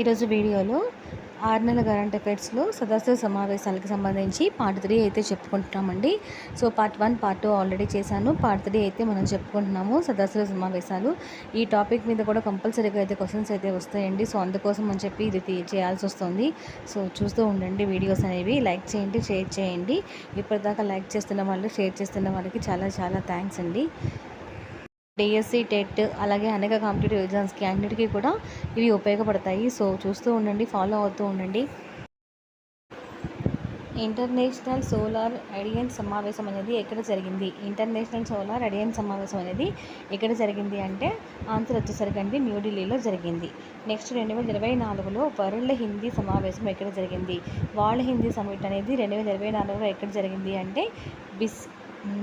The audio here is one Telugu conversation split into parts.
ఈరోజు వీడియోలో ఆరు నెలల కరెంట్ అఫైర్స్లో సదస్సు సమావేశాలకు సంబంధించి పార్ట్ త్రీ అయితే చెప్పుకుంటున్నామండి. So part one part two already చేశాను. పార్ట్ త్రీ అయితే మనం చెప్పుకుంటున్నాము సదస్సుల సమావేశాలు. ఈ టాపిక్ మీద కూడా కంపల్సరీగా అయితే క్వశ్చన్స్ అయితే వస్తాయండి. సో అందుకోసం అని చెప్పి ఇది చేయాల్సి వస్తుంది. సో చూస్తూ ఉండండి వీడియోస్ అనేవి. లైక్ చేయండి షేర్ చేయండి. ఇప్పటిదాకా లైక్ చేస్తున్న వాళ్ళు షేర్ చేస్తున్న వాళ్ళకి చాలా చాలా థ్యాంక్స్ అండి. డిఎస్సి టెట్ అలాగే అనేక కాంపిటేటివ్ ఎగ్జామ్స్కి అన్నిటికీ కూడా ఇవి ఉపయోగపడతాయి. సో చూస్తూ ఉండండి ఫాలో అవుతూ ఉండండి. ఇంటర్నేషనల్ సోలార్ అడియన్ సమావేశం అనేది ఎక్కడ జరిగింది? ఇంటర్నేషనల్ సోలార్ అడియన్స్ సమావేశం అనేది ఎక్కడ జరిగింది అంటే ఆన్సర్ వచ్చేసరికి అండి న్యూఢిల్లీలో జరిగింది. నెక్స్ట్ రెండు వేల ఇరవై నాలుగులో వరల్డ్ హిందీ సమావేశం ఎక్కడ జరిగింది? వరల్డ్ హిందీ సమిట్ అనేది రెండు వేల ఇరవై నాలుగులో ఎక్కడ జరిగింది అంటే బిస్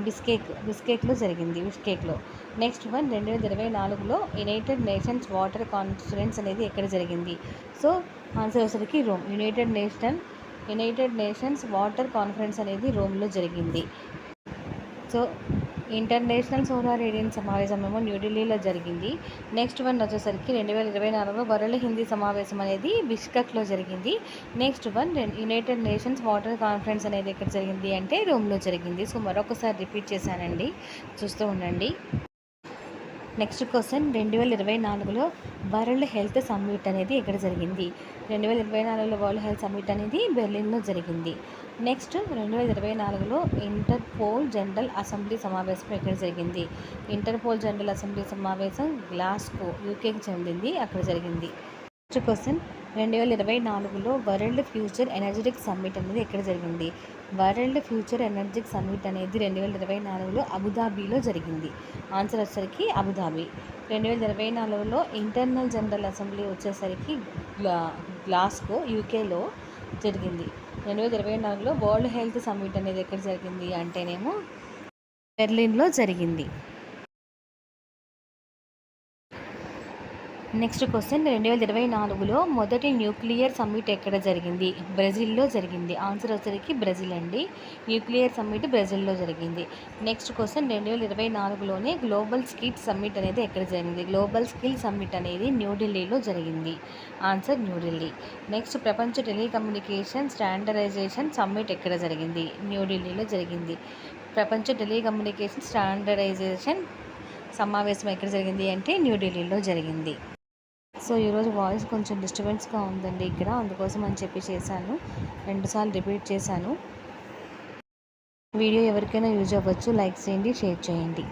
బిస్కేక్ బిస్కేక్లో జరిగింది బిస్కేక్లో నెక్స్ట్ వన్ రెండు వేల ఇరవై నాలుగులో యునైటెడ్ నేషన్స్ వాటర్ కాన్ఫరెన్స్ అనేది ఎక్కడ జరిగింది? సో ఆన్సర్ వచ్చరికి Rome. United Nation United Nations water conference అనేది రోమ్లో జరిగింది. సో ఇంటర్నేషనల్ సోలార్ రేడియన్ సమావేశం ఏమో న్యూఢిల్లీలో జరిగింది. నెక్స్ట్ వన్ వచ్చేసరికి రెండు వేల ఇరవై నాలుగులో వరల్డ్ హిందీ సమావేశం అనేది బిష్కక్లో జరిగింది. Next one United Nations water conference అనేది ఎక్కడ జరిగింది అంటే రోమ్లో జరిగింది. సో మరొకసారి రిపీట్ చేశానండి. చూస్తూ ఉండండి. నెక్స్ట్ క్వశ్చన్ రెండు వేల ఇరవై నాలుగులో వరల్డ్ హెల్త్ సమ్మిట్ అనేది ఎక్కడ జరిగింది? రెండు వేల ఇరవై నాలుగులో వరల్డ్ హెల్త్ సమ్మిట్ అనేది బెర్లిన్లో జరిగింది. నెక్స్ట్ రెండు వేల ఇరవై నాలుగులో ఇంటర్పోల్ జనరల్ అసెంబ్లీ సమావేశం ఎక్కడ జరిగింది? ఇంటర్పోల్ జనరల్ అసెంబ్లీ సమావేశం గ్లాస్కో యూకేకి చెందింది. అక్కడ జరిగింది. నెక్స్ట్ క్వశ్చన్ రెండు వేల ఇరవై నాలుగులో వరల్డ్ ఫ్యూచర్ ఎనర్జెటిక్ సమ్మిట్ అనేది ఎక్కడ జరిగింది? వరల్డ్ ఫ్యూచర్ ఎనర్జిక్ సమ్మిట్ అనేది రెండు వేల ఇరవై నాలుగులో అబుదాబీలో జరిగింది. ఆన్సర్ వచ్చేసరికి అబుదాబీ. రెండు వేల ఇరవై నాలుగులో ఇంటర్నల్ జనరల్ అసెంబ్లీ వచ్చేసరికి గ్లా గ్లాస్కో యూకేలో జరిగింది. రెండు వేల ఇరవై నాలుగులో వరల్డ్ హెల్త్ సమ్మిట్ అనేది ఎక్కడ జరిగింది అంటేనేమో బెర్లిన్లో జరిగింది. నెక్స్ట్ క్వశ్చన్ రెండు వేల ఇరవై నాలుగులో మొదటి న్యూక్లియర్ సమ్మిట్ ఎక్కడ జరిగింది? బ్రెజిల్లో జరిగింది. ఆన్సర్ వచ్చరికి బ్రెజిల్ అండి. న్యూక్లియర్ సమ్మిట్ బ్రెజిల్లో జరిగింది. నెక్స్ట్ క్వశ్చన్ రెండు వేల ఇరవై నాలుగులోనే గ్లోబల్ స్కిల్ సమ్మిట్ అనేది ఎక్కడ జరిగింది? గ్లోబల్ స్కిల్ సమ్మిట్ అనేది న్యూఢిల్లీలో జరిగింది. ఆన్సర్ న్యూఢిల్లీ. నెక్స్ట్ ప్రపంచ టెలికమ్యూనికేషన్ స్టాండర్డైజేషన్ సమ్మిట్ ఎక్కడ జరిగింది? న్యూఢిల్లీలో జరిగింది. ప్రపంచ టెలికమ్యూనికేషన్ స్టాండర్డైజేషన్ సమావేశం ఎక్కడ జరిగింది అంటే న్యూఢిల్లీలో జరిగింది. సో ఈరోజు వాయిస్ కొంచెం డిస్టర్బెన్స్గా ఉందండి ఇక్కడ అందుకోసం అని చెప్పి చేశాను. రెండుసార్లు రిపీట్ చేశాను. వీడియో ఎవరికైనా యూజ్ అవ్వచ్చు. లైక్ చేయండి షేర్ చేయండి.